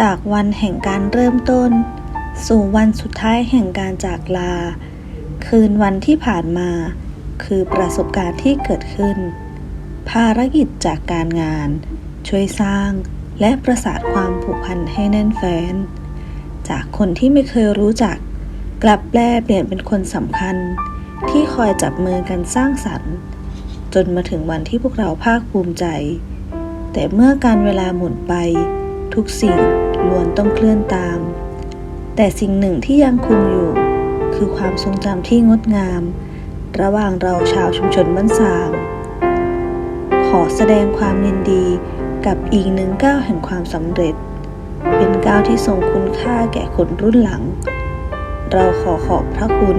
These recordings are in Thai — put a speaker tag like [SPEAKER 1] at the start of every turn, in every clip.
[SPEAKER 1] จากวันแห่งการเริ่มต้น สู่วันสุดท้ายแห่งการจากลา คืนวันที่ผ่านมา คือประสบการณ์ที่เกิดขึ้น ภารกิจจากการงาน ช่วยสร้าง และประสานความผูกพันให้แน่นแฟ้น จากคนที่ไม่เคยรู้จัก กลับแปลเปลี่ยนเป็นคนสำคัญ ที่คอยจับมือกันสร้างสรรค์ จนมาถึงวันที่พวกเราภาคภูมิใจ แต่เมื่อการเวลาหมุนไปทุกสิ่ง ล้วนต้องเคลื่อนตาม แต่สิ่งหนึ่งที่ยังคงอยู่ คือความทรงจำที่งดงาม ระหว่างเราชาวชุมชนบ้านสางขอแสดงความยินดีกับอีกหนึ่งก้าวแห่งความสำเร็จ เป็นก้าวที่ทรงคุณค่าแก่คนรุ่นหลัง เราขอขอบพระคุณ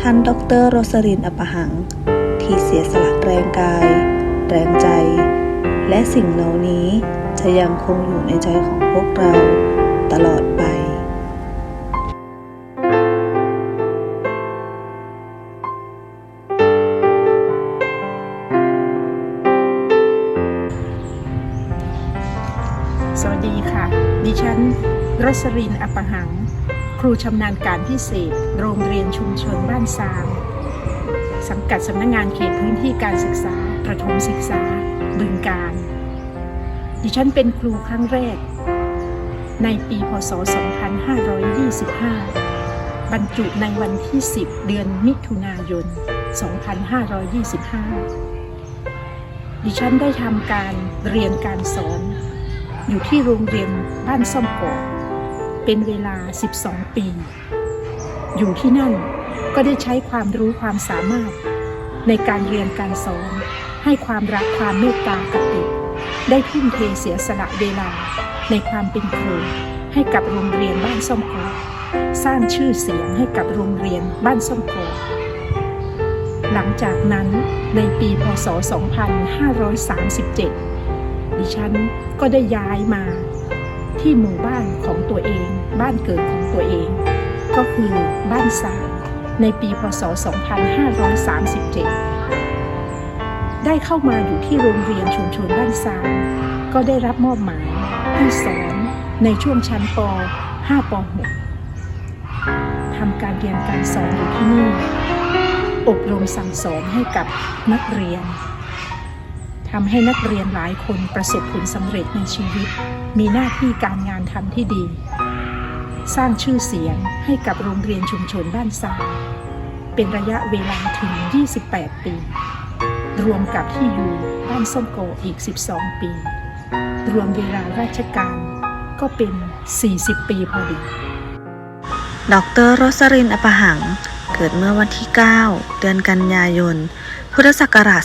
[SPEAKER 1] ท่านดรโรสรินอปหัง ที่เสียสละแรงกาย แรงใจ และสิ่งเหล่านี้ จะยังคงอยู่ในใจของพวกเราตลอดไป
[SPEAKER 2] สวัสดีค่ะ ดิฉันรสรินอปหัง ครูชำนาญการพิเศษ โรงเรียนชุมชนบ้านซาง สังกัดสำนักงงานเขตพื้นที่การศึกษา ประถมศึกษา บึงการ ดิฉันเป็นครูครั้งแรก ในปีพศ 2525 บรรจุในวันที่ 10 เดือนมิถุนายน 2525 ดิฉันได้ทำการเรียนการสอน อยู่ที่โรงเรียนบ้านซ่อมกอกเป็นเวลา 12 ปี อยู่ที่นั่นก็ได้ใช้ความรู้ความสามารถ ในการเรียนการสอน ให้ความรักความเมตตากับเด็ก ได้ทุ่มเทเสียสละเวลาในความเป็นครูให้กับโรงเรียนบ้านซ่อมกอสร้างชื่อเสียงให้กับโรงเรียนบ้านซ่อมกอหลังจากนั้นในปีพศ 2537 ดิฉันก็ได้ย้ายมาที่หมู่บ้านของตัวเอง บ้านเกิดของตัวเอง ก็คือบ้านสางในปีพศ 2537 ได้เข้ามาอยู่ที่โรงเรียนชุมชนบ้านสางก็ได้รับมอบหมายให้สอนในช่วงชั้นป 5 ป 6 ทำการเรียนการสอนอยู่ที่นี่ อบรมสั่งสอนให้กับนักเรียนทำให้นักเรียนหลายคนประสบผลสำเร็จในชีวิต มีหน้าที่การงานทำที่ดี สร้างชื่อเสียงให้กับโรงเรียนชุมชนบ้านซางเป็นระยะเวลาถึง 28 ปี รวมกับที่อยู่บ้านส้มโกอีก 12 ปี รวมเวลาราชการก็เป็น 40 ปีพอดี
[SPEAKER 1] ดรโรสรินอปหัง เกิดเมื่อวันที่ 9 เดือนกันยายน พุทธศักราช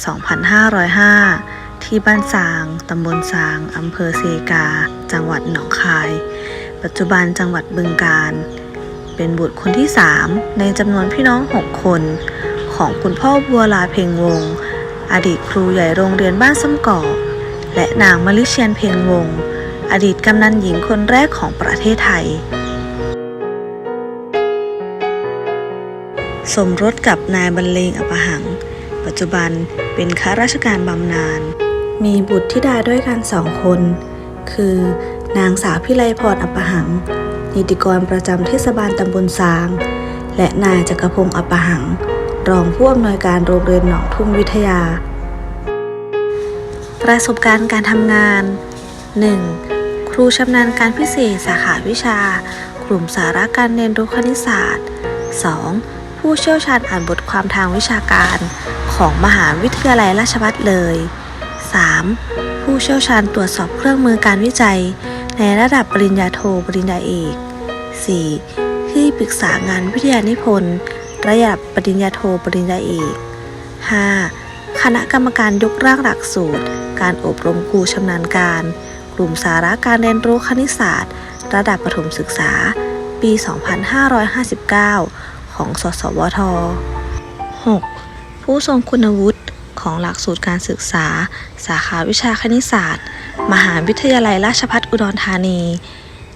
[SPEAKER 1] 2505 ที่บ้านสาง ตำบลสาง อำเภอเซกา จังหวัดหนองคาย ปัจจุบันจังหวัดบึงกาฬเป็นบุตรคนที่ 3 ในจำนวนพี่น้อง 6 คน ของคุณพ่อบัวลาเพ็งวงศ์ อดีตครูใหญ่โรงเรียนบ้านส้มก่อ และนางมลิเชียนเพ็งวงศ์อดีตกำนันหญิงคนแรกของประเทศไทย สมรสกับนายบรรเลงอปหัง ปัจจุบันเป็นข้าราชการบำนาญ มีบุตรธิดาด้วยกันสองคน คือนางสาวพิไลพรอปหัง นิติกรประจำเทศบาลตำบลซาง และนายจักรพงศ์อปหัง รองผู้อำนวยการโรงเรียนหนองทุ่งวิทยา ประสบการณ์การทำงาน 1. ครูชำนาญการพิเศษสาขาวิชา กลุ่มสาระการเรียนรู้คณิตศาสตร์ 2. ผู้เชี่ยวชาญอ่านบทความทางวิชาการ ของมหาวิทยาลัยราชภัฏเลย 3. ผู้เชี่ยวชาญตรวจสอบเครื่องมือการวิจัย ในระดับปริญญาโทปริญญาเอก 4. ที่ปรึกษางานวิทยานิพนธ์ ระดับปริญญาโทปริญญาเอก 5. คณะกรรมการยกร่างหลักสูตร การอบรมครูชำนาญการ กลุ่มสาระการเรียนรู้คณิตศาสตร์ ระดับประถมศึกษา ปี 2559 ของสสวท 6. ผู้ทรงคุณวุฒิของหลักสูตรการศึกษา สาขาวิชาคณิตศาสตร์ มหาวิทยาลัยราชภัฏอุดรธานี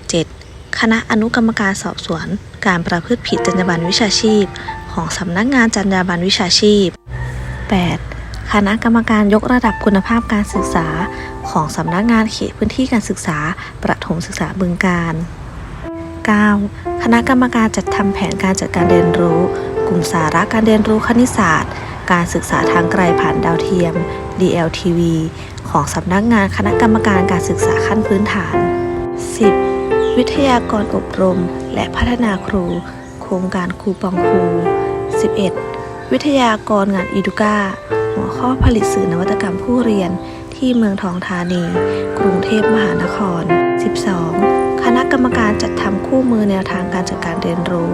[SPEAKER 1] 7. คณะอนุกรรมการสอบสวน การประพฤติผิดจรรยาบรรณวิชาชีพ ของสำนักงานจรรยาบรรณวิชาชีพ 8. คคณะกรรมการยกระดับคุณภาพการศึกษา ของสำนักงานเขตพื้นที่การศึกษา ประถมศึกษาบึงการ 9. คณะกรรมการจัดทำแผนการจัดการเรียนรู้ กลุ่มสาระการเรียนรู้คณิตศาสตร์ การศึกษาทางไกลผ่านดาวเทียม DLTV ของสำนักงานคณะกรรมการการศึกษาขั้นพื้นฐาน 10. วิทยากรอบรม และพัฒนาครู โครงการครูปองครู 11. วิทยากรงานอีดูกาหัวข้อผลิตสื่อนวัตกรรมผู้เรียนที่เมืองทองธานี กรุงเทพมหานคร 12. คณะกรรมการจัดทำคู่มือแนวทางการจัดการเรียนรู้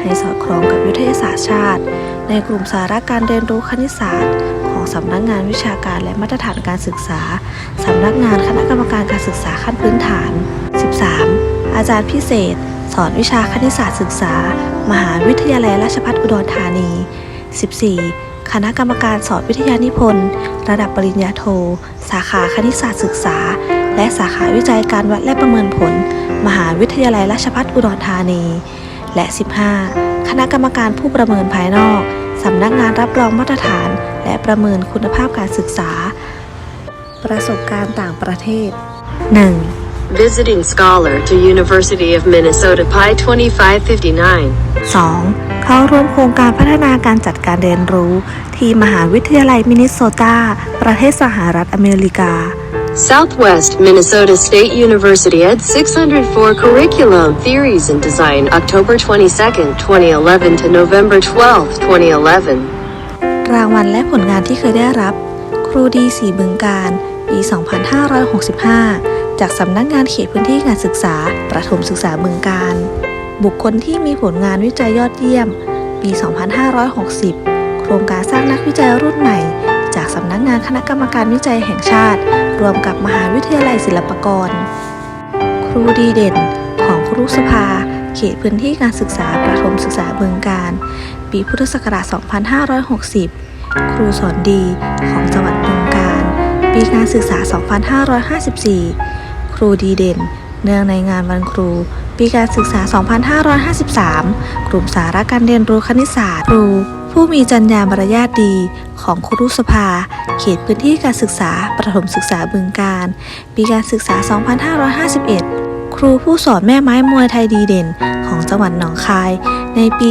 [SPEAKER 1] ให้สอดคล้องกับวิทยาศาสตร์ชาติ ในกลุ่มสาระการเรียนรู้คณิตศาสตร์ ของสำนักงานวิชาการและมาตรฐานการศึกษา สำนักงานคณะกรรมการการศึกษาขั้นพื้นฐาน 13. อาจารย์พิเศษ สอนวิชาคณิตศาสตร์ศึกษา มหาวิทยาลัยราชภัฏอุดรธานี 14. คณะกรรมการสอนวิทยานิพนธ์ ระดับปริญญาโท สาขาคณิตศาสตร์ศึกษา และสาขาวิจัยการวัดและประเมินผล มหาวิทยาลัยราชภัฏอุดรธานี และ 15. คณะกรรมการผู้ประเมินภายนอกสำนักงานรับรองมาตรฐาน และประเมินคุณภาพการศึกษา ประสบการณ์ต่างประเทศ 1.
[SPEAKER 3] Visiting Scholar to University of Minnesota Pi 2559.
[SPEAKER 1] 2. เข้าร่วมโครงการพัฒนาการจัดการเรียนรู้ ที่มหาวิทยาลัยมินนิโซตา ประเทศสหรัฐอเมริกา
[SPEAKER 3] Southwest Minnesota State University Ed 604 Curriculum Theories and Design October 22, 2011 to November 12, 2011.
[SPEAKER 1] รางวัลและผลงานที่เคยได้รับ ครูดีสีบึงการ ปี 2565 จากสำนักงานเขตพื้นที่การศึกษา ประถมศึกษาบึงการ บุคคลที่มีผลงานวิจัยยอดเยี่ยม ปี 2560 โครงการสร้างนักวิจัยรุ่นใหม่ จากสำนักงานคณะกรรมการวิจัยแห่งชาติ รวมกับมหาวิทยาลัยศิลปากร ครูดีเด่น ของครุสภา เขตพื้นที่การศึกษาประถมศึกษาบึงการ ปีพุทธศักราช 2560 ครูสอนดีของจังหวัดบึงการปีการศึกษา 2554 รูดีเด่น เนื่องในงานวันครู ปีการศึกษา 2553 กลุ่มสาระการเรียนรู้คณิตศาสตร์ครู ผู้มีจรรยามารยาทดี ของครุสภา เขตพื้นที่การศึกษาประถมศึกษาบึงการ ปีการศึกษา 2551 ครูผู้สอนแม่ไม้มวยไทยดีเด่น ของจังหวัดหนองคาย ในปี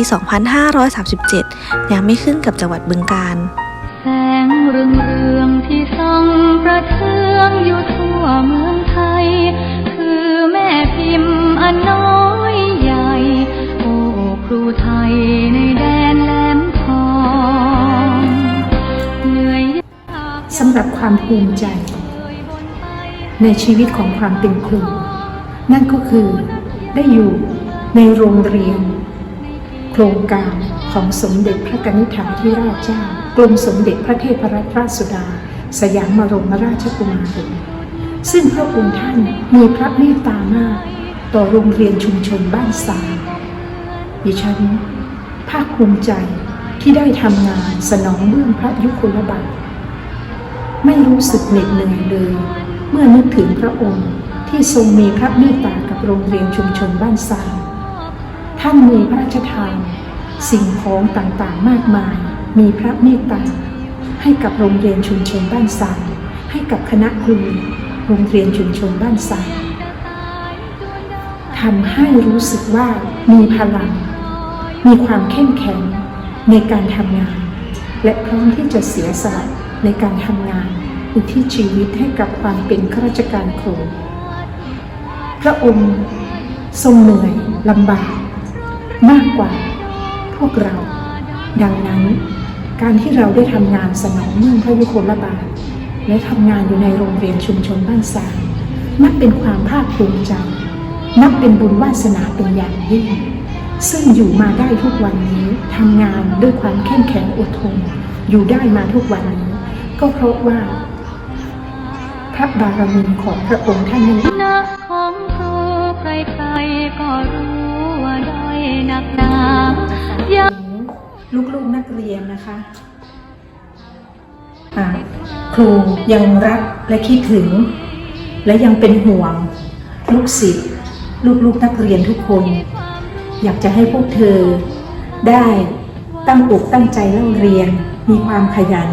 [SPEAKER 1] 2537 ยังไม่ขึ้นกับจังหวัดบึงการ
[SPEAKER 4] แสงเรืองเรืองที่ส่องประเทืองอยู่ทั่วเมือง คือแม่พิมพ์อันน้อยใหญ่ โอ้ครูไทยในแดนแหลมทองเหนื่อย
[SPEAKER 2] สำหรับความภูมิใจ ในชีวิตของความเป็นครู นั่นก็คือได้อยู่ในโรงเรียน โครงการของสมเด็จพระกนิษฐาธิราชเจ้ากรมสมเด็จพระเทพรัตนราชสุดา สยามบรมราชกุมารี ซึ่งพระองค์ท่านมีพระเมตตามาก ต่อโรงเรียนชุมชนบ้านสาดิฉัน ภาคภูมิใจที่ได้ทำงานสนองเบื้องพระยุคลบาทไม่รู้สึกเหน็ดเหนื่อยเลย เมื่อนึกถึงพระองค์ที่ทรงมีพระเมตตากับโรงเรียนชุมชนบ้านซาท่านมีพระราชทานสิ่งของต่างๆมากมาย มีพระเมตตาให้กับโรงเรียนชุมชนบ้านซางให้กับคณะครู โรงเรียนชุมชนบ้านซางทำให้รู้สึกว่ามีพลัง มีความเข้มแข็งในการทำงาน และพร้อมที่จะเสียสละในการทำงานอุทิศชีวิตให้กับความเป็นข้าราชการครูพระองค์ทรงเหนื่อยลำบาก มากกว่าพวกเรา ดังนั้น การที่เราได้ทำงานสนองเนื่องพระยุคลบาท และทำงานอยู่ในโรงเรียนชุมชนบ้านสางนับเป็นความภาคภูมิใจนับเป็นบุญวาสนาเป็นอย่างยิ่ง ซึ่งอยู่มาได้ทุกวันนี้ทำงานด้วยความเข้มแข็งอดทน อยู่ได้มาทุกวันนี้ ก็เพราะว่า พระบารมีของพระองค์ท่านนั้น
[SPEAKER 4] นักของครูใครๆก็รู้ว่าด้อยหนักหนาอยาก
[SPEAKER 2] ลูกๆนักเรียนนะคะอ่า ครูยังรักและคิดถึง และยังเป็นห่วง ลูกศิษย์ลูกๆนักเรียนทุกคน อยากจะให้พวกเธอ ได้ตั้งอกตั้งใจเล่าเรียน มีความขยัน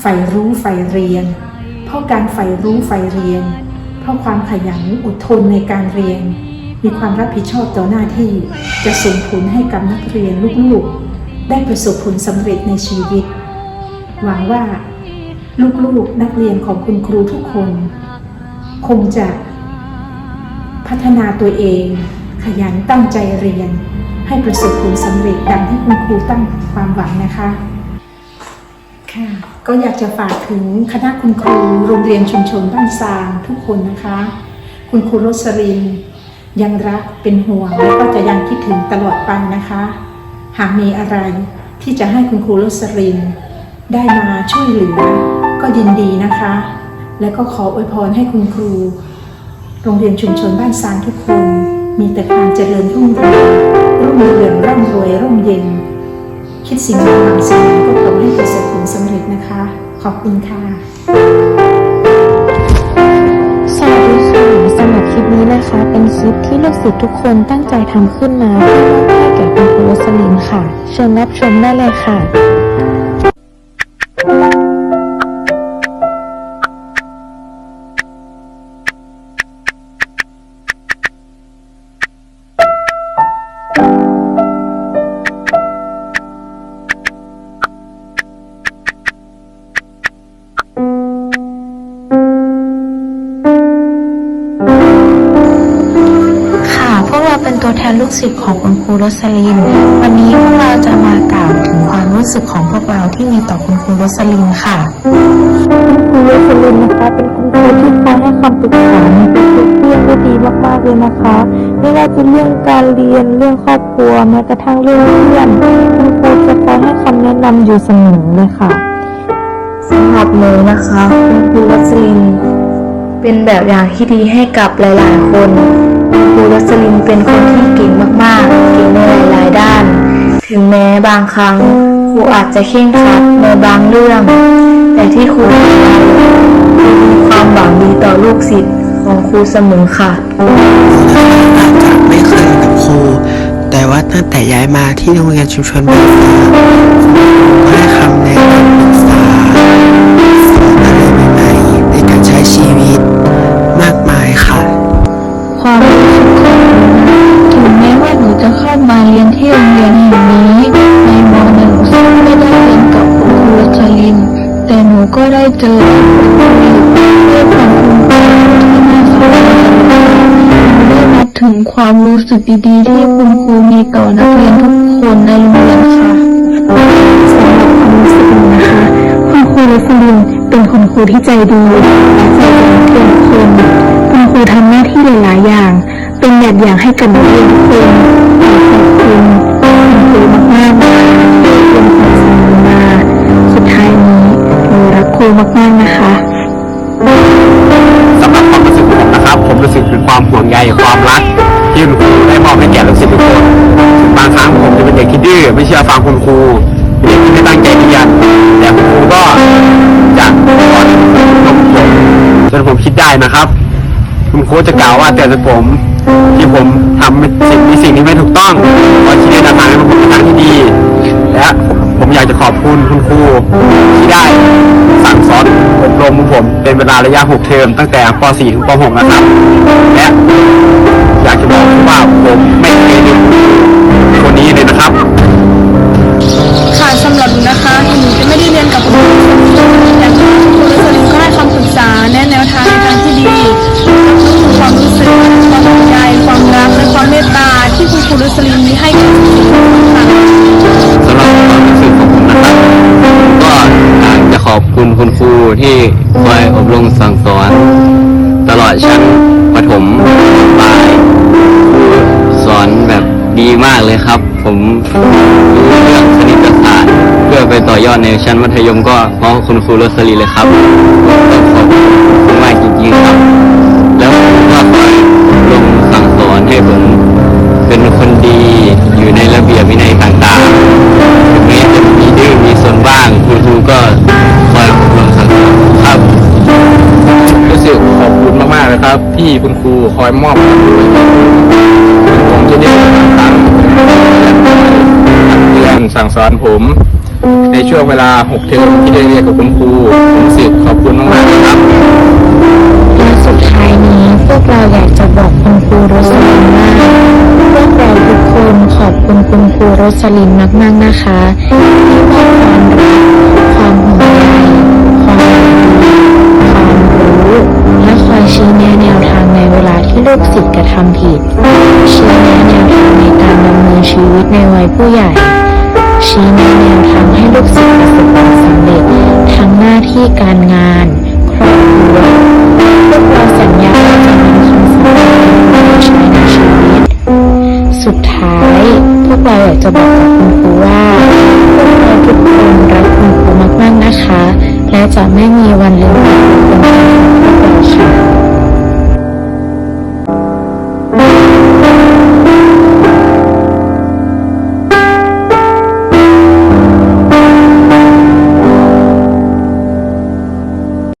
[SPEAKER 2] ใฝ่รู้ใฝ่เรียน เพราะการใฝ่รู้ใฝ่เรียน เพราะความขยันอดทนในการเรียน มีความรับผิดชอบต่อหน้าที่ จะส่งผลให้กับนักเรียนลูกๆ ได้ประสบผลสำเร็จในชีวิต หวังว่า ลูกๆนักเรียนของคุณครูทุกคน คงจะพัฒนาตัวเอง ขยันตั้งใจเรียน ให้ประสบผลสำเร็จดังที่คุณครูตั้งความหวังนะคะค่ะก็อยากจะฝากถึงคณะคุณครูโรงเรียนชุมชนบ้านซางทุกคนนะคะ คุณครูรสรินยังรักเป็นห่วงและก็จะยังคิดถึงตลอดไปนะคะ หากมีอะไรที่จะให้คุณครูรสรินได้มาช่วยเหลือ ก็ยินดีนะคะ และก็ขออวยพรให้คุณครู โรงเรียนชุมชนบ้านซางทุกคน มีแต่ความเจริญรุ่งเรืองรุ่งเรืองร่ำรวยร่มเย็น คิดสิ่งใดหวังสิ่งนั้นก็ขอให้ประสบผลสำเร็จนะคะ ขอบคุณค่ะ
[SPEAKER 5] สวัสดีค่ะสำหรับคลิปนี้นะคะ เป็นคลิปที่ลูกศิษย์ทุกคนตั้งใจทำขึ้นมาเพื่อมอบให้แก่คุณครูสลินค่ะ เชิญรับชมได้เลยค่ะค่ะ เราเป็นตัวแทนลูกศิษย์ของคุณครูโรสลิน วันนี้พวกเราจะมากล่าวถึงความรู้สึกของพวกเราที่มีต่อคุณครูโรสลินค่ะ คุณครูโรสลินนะคะ เป็นคุณครูที่คอยให้คำปรึกษาในทุกๆเรื่องได้ดีมากๆเลยนะคะ ไม่ว่าจะเรื่องการเรียนเรื่องครอบครัวแม้กระทั่งเรื่องเพื่อนคุณครูจะคอยให้คำแนะนำอยู่เสมอเลยค่ะ
[SPEAKER 6] สำหรับหนูนะคะ คุณครูรัสลิน เป็นแบบอย่างที่ดีให้กับหลาย ๆ คน ครูรัสลินเป็นคนที่เก่งมากๆ เก่งในหลายๆด้าน ถึงแม้บางครั้งครูอาจจะเคร่งครัดในบางเรื่อง แต่ที่ครูทำได้มีความหวังดีต่อลูกศิษย์ของครูเสมอค่ะ
[SPEAKER 7] ไม่เคยกับครู แต่ว่าตั้งแต่ย้ายมาที่โรงเรียนชุมชนบ้านฟ้าก็ให้คำแนะนำ
[SPEAKER 5] เจอและพูดคุยด้วยความภูมิใจที่น่าสนใจหนูได้รับถึงความรู้สึกดีๆ ที่คุณครูมีต่อนักเรียนทุกคนในโรงเรียนค่ะ
[SPEAKER 2] สำหรับความรู้สึกหนูนะคะ คุณครูรัสลินเป็นคุณครูที่ใจดีและใจดีนักเรียนทุกคนคุณครูทำหน้าที่หลายๆอย่าง เป็นแบบอย่างให้กับนักเรียนทุกคนขอขอบคุณคุณครูมากๆนะคะ
[SPEAKER 8] ชื่อฟังคุณครูเป็นเด็กที่ไม่ตั้งใจเรียนแต่คุณครูก็จะสอนผมจนผมคิดได้นะครับ คุณครูจะกล่าวว่าเตือนผม ที่ผมทำสิ่งนี้สิ่งนี้ไม่ถูกต้องขอชี้แนะทางให้ผมเป็นทางที่ดี และผมอยากจะขอบคุณคุณครูที่ได้สั่งสอนอบรมผมเป็นเวลาระยะ 6 เทอมตั้งแต่ป .4 ถึงป .6 นะครับ และอยากจะบอกว่าผมไม่เคยลืมคนนี้เลยนะครับำ
[SPEAKER 9] หรับหนูนะคะหนูจะไม่ได้เรียนกับคุณครูแต่คุณครูรัสลินก็ให้คำปรึกษาแนะแนวทางในทางที่ดีรับรู้ถึงความรู้สึกความห่วงใยความรักและความเมตตาที่คุณครูรัสลินมีให้แก่ทุกคนค่ะ
[SPEAKER 8] สำหรับความรู้สึกของผมนะครับก็อยากจะขอบคุณคุณครูที่คอยอบรมสั่งสอน ตลอดชั้นประถมปลายครูสอนแดีมากเลยครับ ผมรู้เรื่องคณิตศาสตร์ เพื่อไปต่อยอดในชั้นมัธยมก็เพราะคุณครูโรสลีเลยครับต้องขอบคุณมากจริงๆครับ แล้วก็คอยอบรมสั่งสอนให้ผมเป็นคนดีอยู่ในระเบียบวินัยต่างๆถึงแม้จะมีดื้อมีสนบ้างคุณครูก็คอยอบรมสั่งสอนครับรู้สึกขอบคุณมากๆเลยครับ ที่คุณครูคอยมอบความรู้ สั่งสอนผม ในช่วงเวลา 6 เทอมที่ได้เรียนกับคุณครูผมสึกขอบคุณมากๆครับ
[SPEAKER 5] และสุดท้ายนี้พวกเราอยากจะบอกคุณครูโรสลินว่าพวกเราทุกคนขอบคุณคุณครูโรสลินมากๆนะคะที่มอบความรักความห่วงใยความหวังดีความรู้และคอยชี้แนะแนวทางในเวลาที่ลูกศิษย์กระทำผิดชี้แนะแนวทางในการดำเนินชีวิตในวัยผู้ใหญ่ ชี้แนะแนวทางให้ลูกศิษย์ประสบความสำเร็จทั้งหน้าที่การงาน